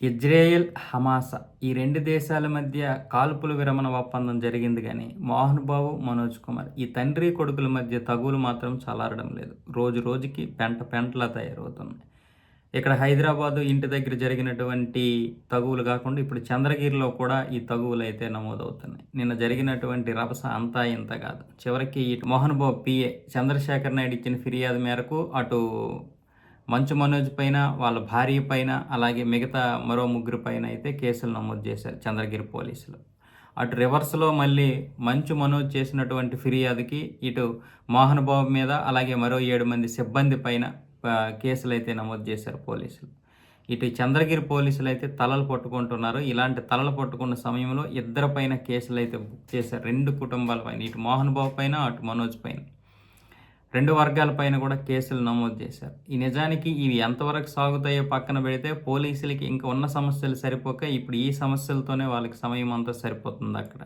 Israel హమాస ఈ రెండు దేశాల మధ్య కాల్పుల విరమణ ఒప్పందం జరిగింది కానీ మోహన్ బాబు మనోజ్ కుమార్ ఈ తండ్రి కొడుకుల మధ్య తగులు మాత్రం చలారడం లేదు. రోజు రోజుకి పెంట పెంటలా తయారవుతుంది ఇక్కడ హైదరాబాదు ఇంటి దగ్గర జరిగినటువంటి తగువులు కాకుండా ఇప్పుడు చంద్రగిరిలో కూడా ఈ తగువులు అయితే నమోదవుతున్నాయి. నిన్న జరిగినటువంటి రభస అంతా ఇంత కాదు. చివరికి ఇటు మోహన్ బాబు పిఏ చంద్రశేఖర్ నాయుడు ఇచ్చిన ఫిర్యాదు మేరకు అటు మంచు మనోజ్ పైన వాళ్ళ భార్య పైన అలాగే మిగతా మరో ముగ్గురు పైన అయితే కేసులు నమోదు చేశారు చంద్రగిరి పోలీసులు. అటు రివర్స్లో మళ్ళీ మంచు మనోజ్ చేసినటువంటి ఫిర్యాదుకి ఇటు మోహన్ బాబు మీద అలాగే మరో ఏడు మంది సిబ్బంది పైన కేసులు అయితే నమోదు చేశారు పోలీసులు. ఇటు చంద్రగిరి పోలీసులు అయితే తలలు పట్టుకుంటున్నారు. ఇలాంటి తలలు పట్టుకున్న సమయంలో ఇద్దరు పైన కేసులు అయితే బుక్ చేశారు. రెండు కుటుంబాల పైన ఇటు మోహన్ బాబు పైన అటు మనోజ్ పైన. రెండు వర్గాల పైన కూడా కేసులు నమోదు చేశారు. ఈ నిజానికి ఇవి ఎంతవరకు సాగుతాయో పక్కన పెడితే పోలీసులకి ఇంకా ఉన్న సమస్యలు సరిపోక ఇప్పుడు ఈ సమస్యలతోనే వాళ్ళకి సమయం అంతా సరిపోతుంది అక్కడ.